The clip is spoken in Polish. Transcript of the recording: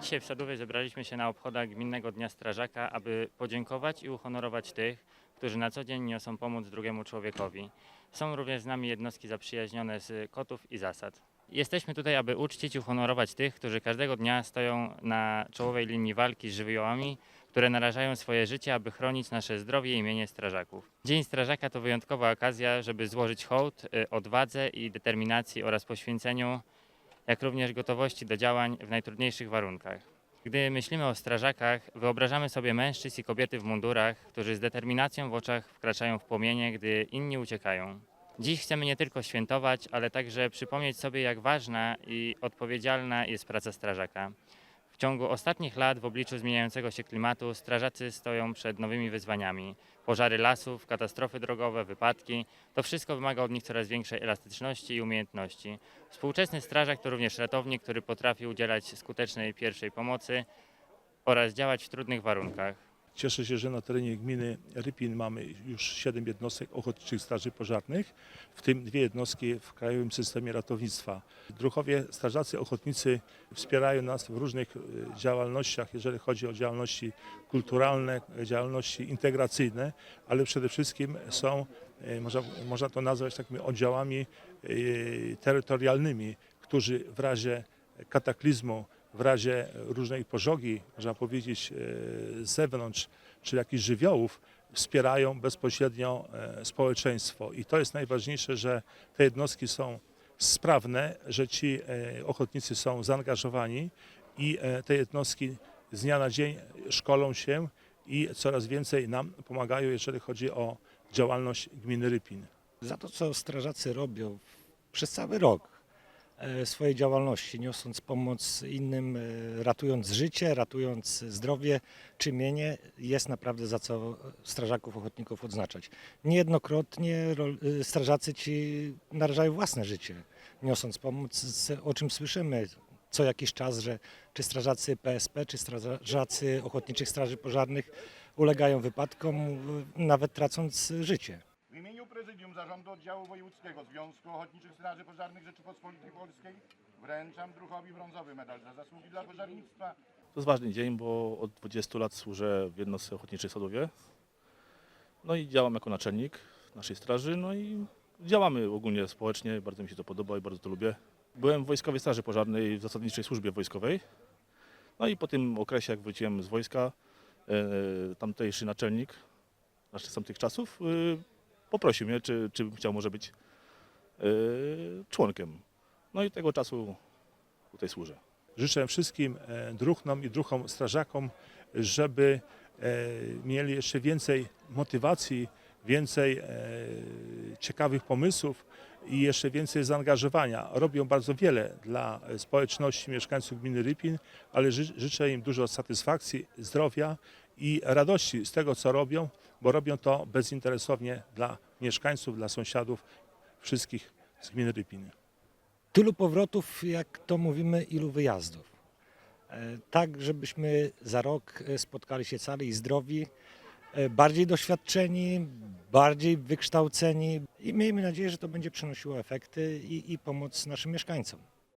Dzisiaj w Sadowie zebraliśmy się na obchodach Gminnego Dnia Strażaka, aby podziękować i uhonorować tych, którzy na co dzień niosą pomoc drugiemu człowiekowi. Są również z nami jednostki zaprzyjaźnione z kotów i zasad. Jesteśmy tutaj, aby uczcić i uhonorować tych, którzy każdego dnia stoją na czołowej linii walki z żywiołami, które narażają swoje życie, aby chronić nasze zdrowie i imienie strażaków. Dzień Strażaka to wyjątkowa okazja, żeby złożyć hołd y, odwadze i determinacji oraz poświęceniu jak również gotowości do działań w najtrudniejszych warunkach. Gdy myślimy o strażakach, wyobrażamy sobie mężczyzn i kobiety w mundurach, którzy z determinacją w oczach wkraczają w płomienie, gdy inni uciekają. Dziś chcemy nie tylko świętować, ale także przypomnieć sobie, jak ważna i odpowiedzialna jest praca strażaka. W ciągu ostatnich lat, w obliczu zmieniającego się klimatu, strażacy stoją przed nowymi wyzwaniami. Pożary lasów, katastrofy drogowe, wypadki to wszystko wymaga od nich coraz większej elastyczności i umiejętności. Współczesny strażak to również ratownik, który potrafi udzielać skutecznej pierwszej pomocy oraz działać w trudnych warunkach. Cieszę się, że na terenie gminy Rypin mamy już 7 jednostek ochotniczych straży pożarnych, w tym dwie jednostki w Krajowym Systemie Ratownictwa. Druchowie strażacy ochotnicy wspierają nas w różnych e, działalnościach, jeżeli chodzi o działalności kulturalne, działalności integracyjne, ale przede wszystkim są, e, można, można to nazwać takimi oddziałami e, terytorialnymi, którzy w razie kataklizmu, w razie różnej pożogi, można powiedzieć, e, z zewnątrz, czy jakichś żywiołów, wspierają bezpośrednio e, społeczeństwo. I to jest najważniejsze, że te jednostki są sprawne, że ci e, ochotnicy są zaangażowani i e, te jednostki z dnia na dzień szkolą się i coraz więcej nam pomagają, jeżeli chodzi o działalność gminy Rypin. za to, co strażacy robią przez cały rok e, swojej działalności, niosąc pomoc innym, e, ratując życie, ratując zdrowie czy mienie, jest naprawdę za co strażaków, ochotników odznaczać. Niejednokrotnie e, strażacy ci narażają własne życie, niosąc pomoc, o czym słyszymy co jakiś czas, że czy strażacy PSP, czy strażacy Ochotniczych Straży Pożarnych ulegają wypadkom, e, nawet tracąc życie. Imieniu Prezydium Zarządu Oddziału Wojewódzkiego Związku Ochotniczych Straży Pożarnych Rzeczypospolitej Polskiej wręczam druhowi brązowy medal za zasługi dla pożarnictwa To jest ważny dzień, bo od 20 lat służę w jednostce ochotniczej Sadowie. No i działam jako naczelnik naszej straży, no i działamy ogólnie społecznie, bardzo mi się to podoba i bardzo to lubię. Byłem w Wojskowej Straży Pożarnej w zasadniczej służbie wojskowej. No i po tym okresie, jak wróciłem z wojska, e, tamtejszy naczelnik, znaczy z tamtych czasów, e, poprosił mnie, czy, czy bym chciał może być e, członkiem. No i tego czasu tutaj służę. Życzę wszystkim e, druhnom i druhom strażakom, żeby e, mieli jeszcze więcej motywacji, więcej ciekawych pomysłów i jeszcze więcej zaangażowania. Robią bardzo wiele dla społeczności mieszkańców gminy Rypin, ale ży, życzę im dużo satysfakcji, zdrowia i radości z tego, co robią, bo robią to bezinteresownie dla mieszkańców, dla sąsiadów, wszystkich z gminy Rypin. tylu powrotów, jak to mówimy, ilu wyjazdów. E, Tak, żebyśmy za rok e, spotkali się cali i zdrowi, e, bardziej doświadczeni, bardziej wykształceni i miejmy nadzieję, że to będzie przynosiło efekty i, i pomoc naszym mieszkańcom.